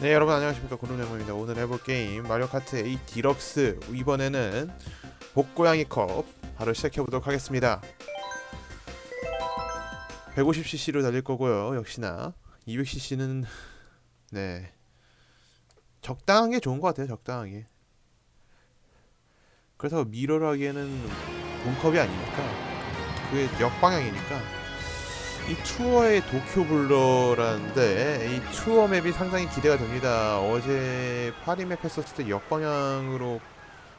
네 여러분 안녕하십니까? 고놈장모입니다. 오늘 해볼 게임 마리오 카트 8 디럭스. 이번에는 복고양이 컵 바로 시작해보도록 하겠습니다. 150cc로 달릴 거고요 역시나. 200cc는 네. 적당한 게 좋은 것 같아요 적당하게. 그래서 미러를 하기에는 본컵이 아니니까 그게 역방향이니까 이 투어의 도쿄 블러라는데 이 투어 맵이 상당히 기대가 됩니다. 어제 파리 맵 했었을 때 역방향으로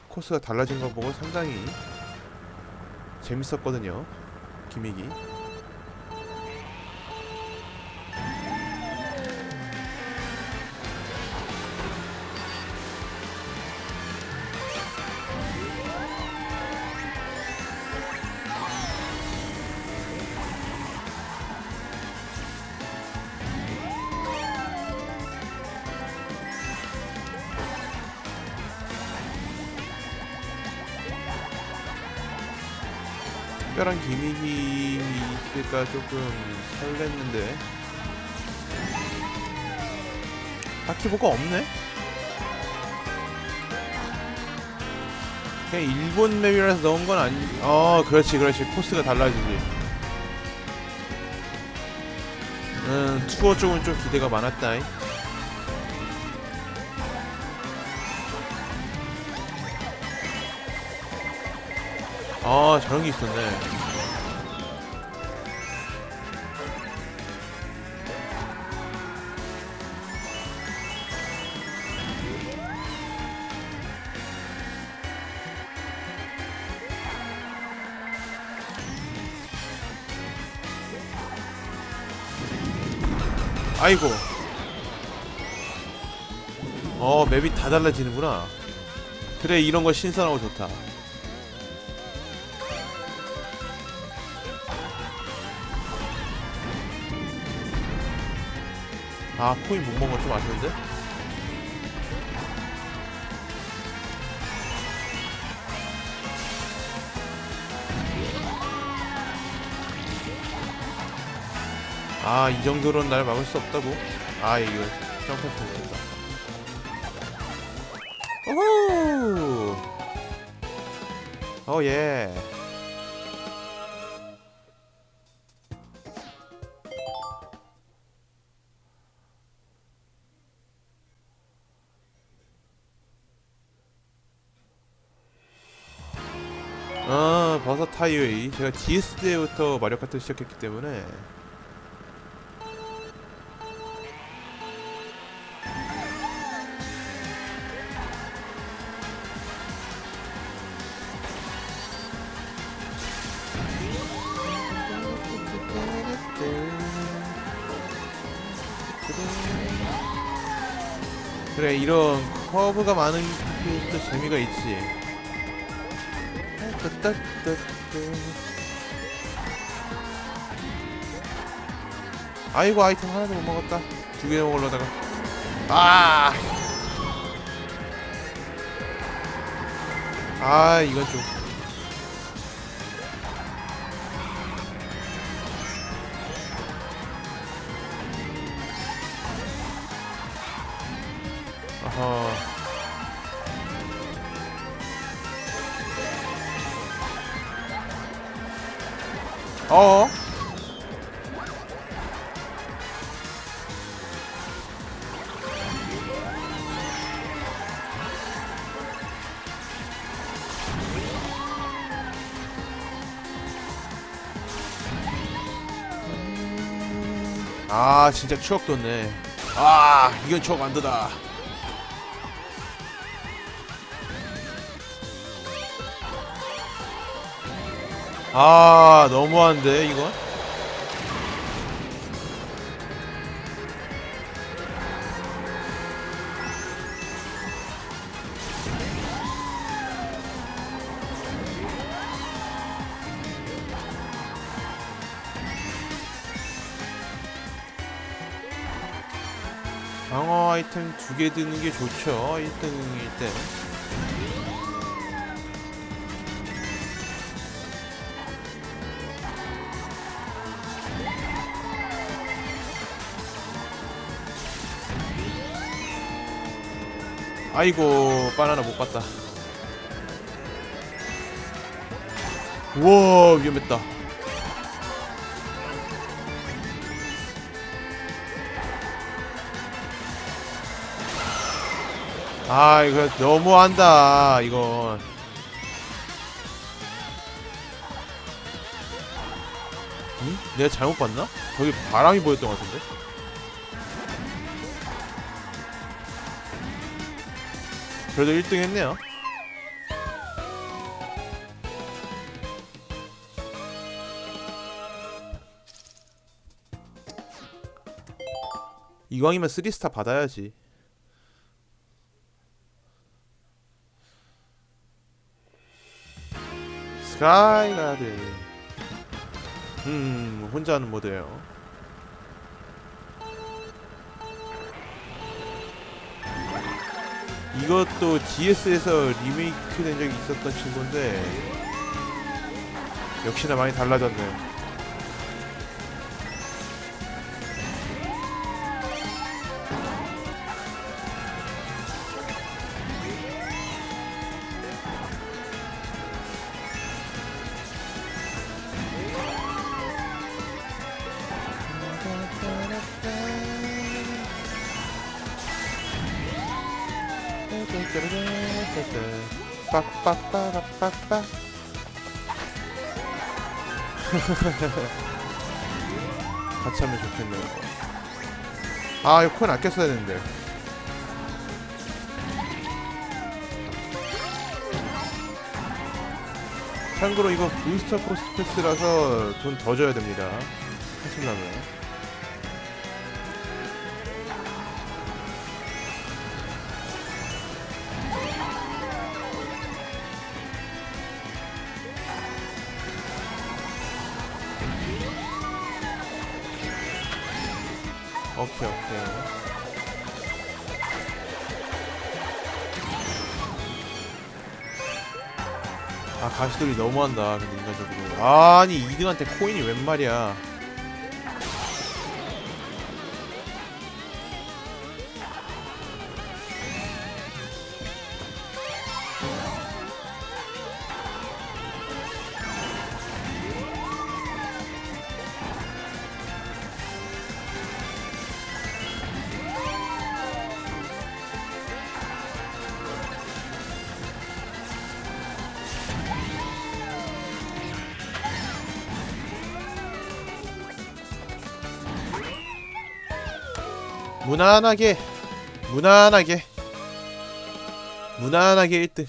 코스가 달라진 거 보고 상당히 재밌었거든요. 기믹이. 특별한 기믹이 있을까 조금 설렜는데. 딱히 뭐가 없네? 그냥 일본 맵이라서 넣은 건 아니 어 그렇지 그렇지. 코스가 달라지지. 음 투어 쪽은 좀 기대가 많았다 아 저런 게 있었네. 아이고. 어 맵이 다 달라지는구나. 그래 이런 거 신선하고 좋다 아 코인 못 먹은 거좀 아쉬운데? 아 이 정도로는 날 막을 수 없다고? 아 이거 점프했으면 좋겠다 오호 오예 타이어이. 제가 DS 때부터 마리오 카트 시작했기 때문에. 그래 이런 커브가 많은 게또 재미가 있지 아이고 아이템 하나도 못 먹었다. 두 개 먹으려다가. 아! 아 이건 좀. 어허 어? 아 진짜 추억 돋네 아 이건 추억 만드다 아 너무한데 이건? 방어 아이템 두 개 드는 게 좋죠. 1등일 때 아이고 바나나 못 봤다 우와 위험했다 아 이거 너무한다 이건 응? 내가 잘못 봤나? 저기 바람이 보였던 것 같은데? 그래도 1등 했네요. 이왕이면 3스타 받아야지. 스카이가드. 음 혼자 하는 모드예요 이것도 GS에서 리메이크 된 적이 있었던 친구인데 역시나 많이 달라졌네요 빠빠빠라빠빠 같이 하면 좋겠네요 아 이거 코인 아껴 써야 되는데. 참고로 이거 부스터 코스 패스라서 돈 더 줘야 됩니다. 하시려면 오케이 오케이. 아 가시돌이 너무한다 근데 인간적으로. 아니 2등한테 코인이 웬 말이야 무난하게 무난하게 무난하게 1등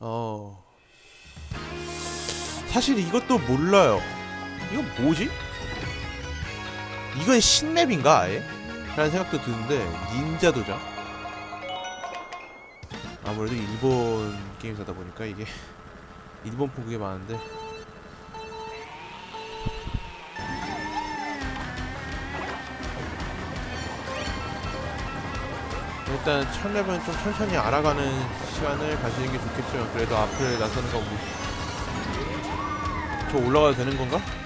어 사실 이것도 몰라요 이거 뭐지? 이건 신맵인가 아예? 라는 생각도 드는데 닌자 도장 아무래도 일본 게임사다 보니까 이게 일본 포그게 많은데 일단 첫 랩은 좀 천천히 알아가는 시간을 가지는 게 좋겠죠 그래도 앞을 나서는 거 뭐... 저 올라가도 되는 건가?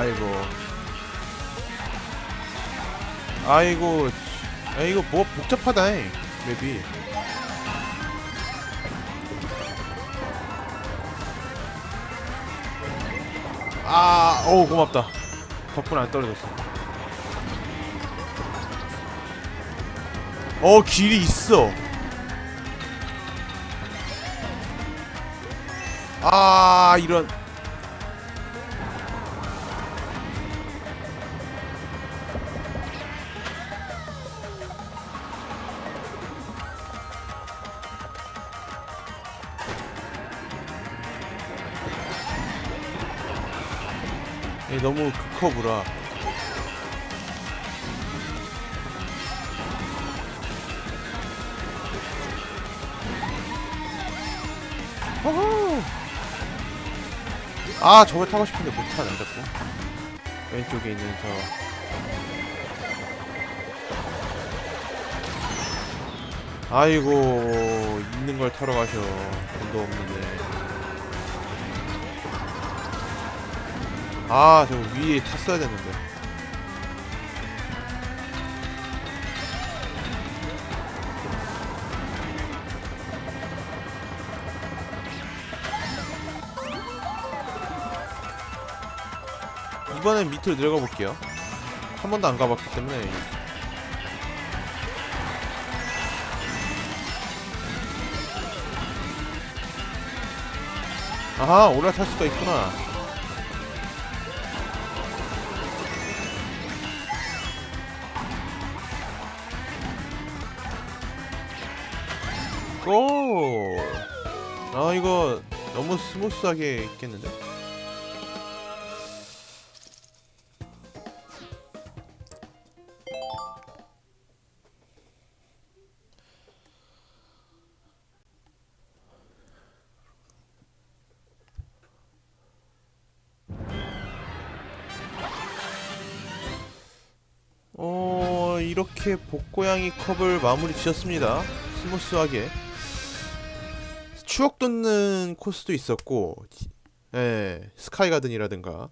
아이고. 아이고. 아 이거 뭐 복잡하다. 맵이. 아, 어우 고맙다. 덕분에 안 떨어졌어. 어, 길이 있어. 아, 이런. 이 너무 극커브라 호호! 아 저걸 타고 싶은데 못 타네 자꾸 왼쪽에 있는 저. 아이고 있는 걸 타러 가셔. 돈도 없는데 아 저거 위에 탔어야 됐는데. 이번엔 밑으로 내려가 볼게요. 한 번도 안 가봤기 때문에. 아하 올라탈 수가 있구나 고! 아 이거 너무 스무스하게 있겠는데? 어 이렇게 복고양이 컵을 마무리 지었습니다. 스무스하게 추억 돋는 코스도 있었고, 예 스카이 가든이라든가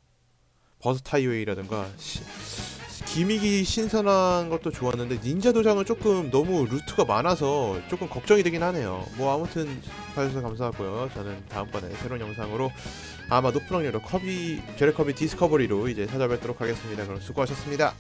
버스트 하이웨이라든가 시- 기믹이 신선한 것도 좋았는데 닌자 도장은 조금 너무 루트가 많아서 조금 걱정이 되긴 하네요. 뭐 아무튼 봐주셔서 감사하고요. 저는 다음번에 새로운 영상으로 아마 높은 확률로 컵이 제레컵이 디스커버리로 이제 찾아뵙도록 하겠습니다. 그럼 수고하셨습니다.